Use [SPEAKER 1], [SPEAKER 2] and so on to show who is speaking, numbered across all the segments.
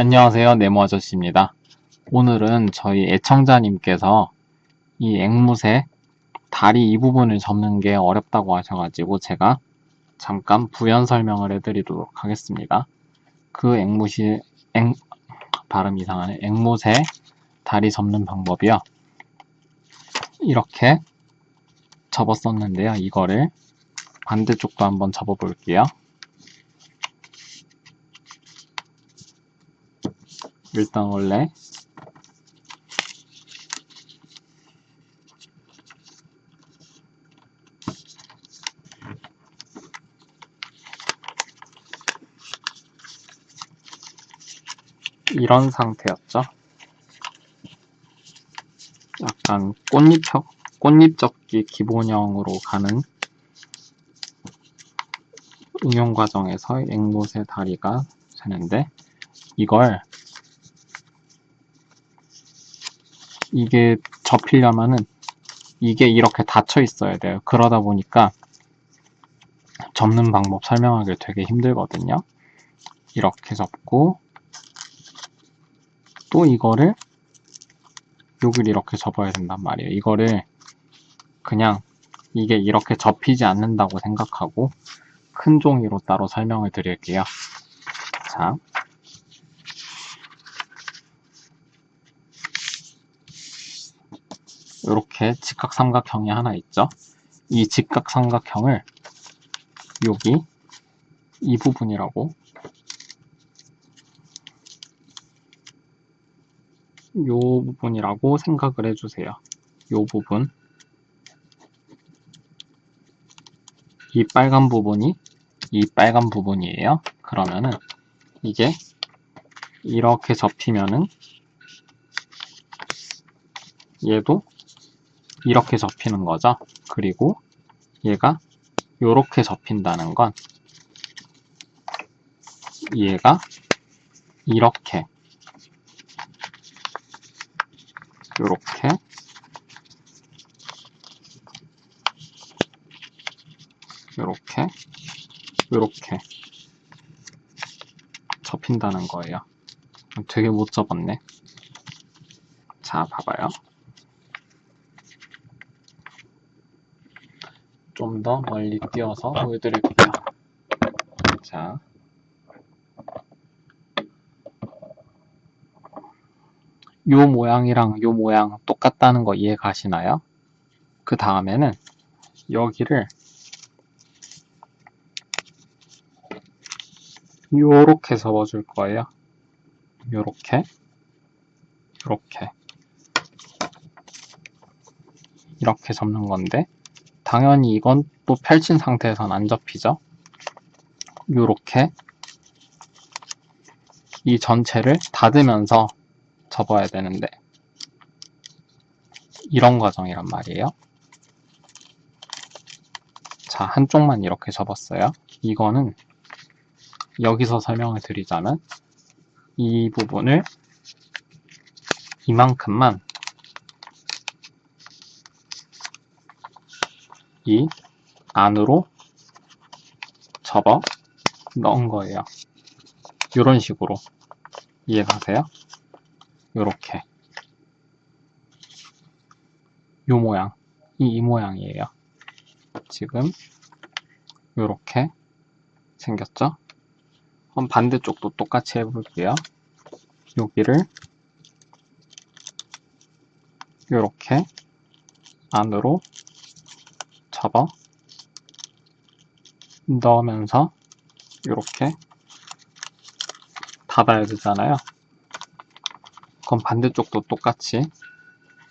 [SPEAKER 1] 안녕하세요. 네모 아저씨입니다. 오늘은 저희 애청자님께서 이 앵무새 다리 이 부분을 접는 게 어렵다고 하셔가지고 제가 잠깐 부연 설명을 해드리도록 하겠습니다. 그 앵무새, 앵, 발음 이상하네. 앵무새 다리 접는 방법이요. 이렇게 접었었는데요. 이거를 반대쪽도 한번 접어볼게요. 일단 원래 이런 상태였죠. 약간 꽃잎, 꽃잎 접기 기본형으로 가는 응용 과정에서 앵무새 다리가 되는데 이걸 이게 접히려면은 이게 이렇게 닫혀 있어야 돼요. 그러다 보니까 접는 방법 설명하기 되게 힘들거든요. 이렇게 접고 또 이거를 여기를 이렇게 접어야 된단 말이에요. 이거를 그냥 이게 이렇게 접히지 않는다고 생각하고 큰 종이로 따로 설명을 드릴게요. 자, 이렇게 직각삼각형이 하나 있죠. 이 직각삼각형을 여기 이 부분이라고 요 부분이라고 생각을 해주세요. 요 부분 이 빨간 부분이 이 빨간 부분이에요. 그러면은 이게 이렇게 접히면은 얘도 이렇게 접히는 거죠. 그리고 얘가 이렇게 접힌다는 건 얘가 이렇게 이렇게 이렇게 이렇게 접힌다는 거예요. 되게 못 접었네. 자, 봐봐요. 좀 더 멀리 띄어서 보여드릴게요. 자. 요 모양이랑 요 모양 똑같다는 거 이해 가시나요? 그 다음에는 여기를 요렇게 접어줄 거예요. 요렇게 요렇게 이렇게 접는 건데 당연히 이건 또 펼친 상태에선 안 접히죠. 요렇게 이 전체를 닫으면서 접어야 되는데 이런 과정이란 말이에요. 자, 한쪽만 이렇게 접었어요. 이거는 여기서 설명을 드리자면 이 부분을 이만큼만 이 안으로 접어 넣은 거예요. 이런 식으로 이해가세요? 요렇게 요 모양 이, 이 모양이에요. 지금 요렇게 생겼죠? 그럼 반대쪽도 똑같이 해볼게요. 여기를 요렇게 안으로 접어 넣으면서 이렇게 닫아야 되잖아요. 그럼 반대쪽도 똑같이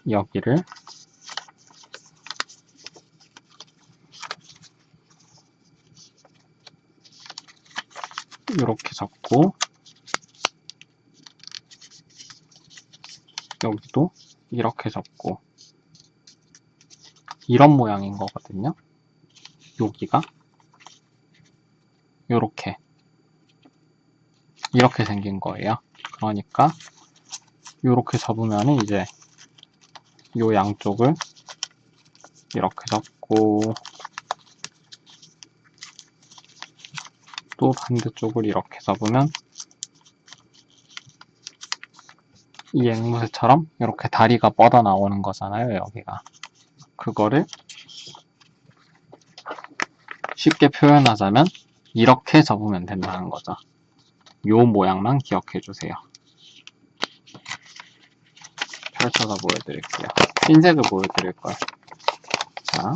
[SPEAKER 1] 여기를 이렇게 접고 여기도 이렇게 접고 이런 모양인 거거든요. 여기가 요렇게 이렇게 생긴 거예요. 그러니까 요렇게 접으면 이제 요 양쪽을 이렇게 접고 또 반대쪽을 이렇게 접으면 이 앵무새처럼 이렇게 다리가 뻗어 나오는 거잖아요, 여기가. 그거를 쉽게 표현하자면 이렇게 접으면 된다는 거죠. 요 모양만 기억해 주세요. 펼쳐서 보여드릴게요. 흰색을 보여드릴 거예요. 자.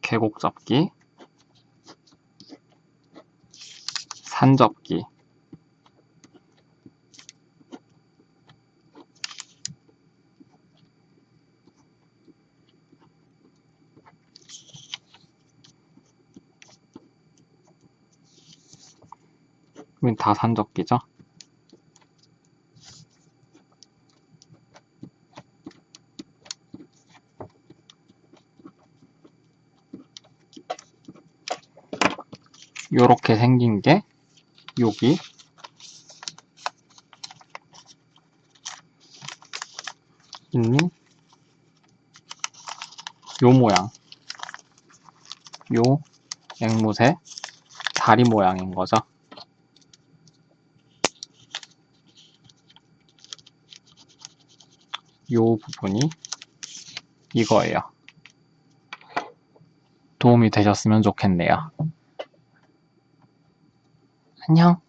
[SPEAKER 1] 계곡 접기, 산 접기, 이건 다 산접기죠. 요렇게 생긴 게 여기 있는 요 모양 요 앵무새 다리 모양인 거죠. 요 부분이 이거예요. 도움이 되셨으면 좋겠네요. 안녕.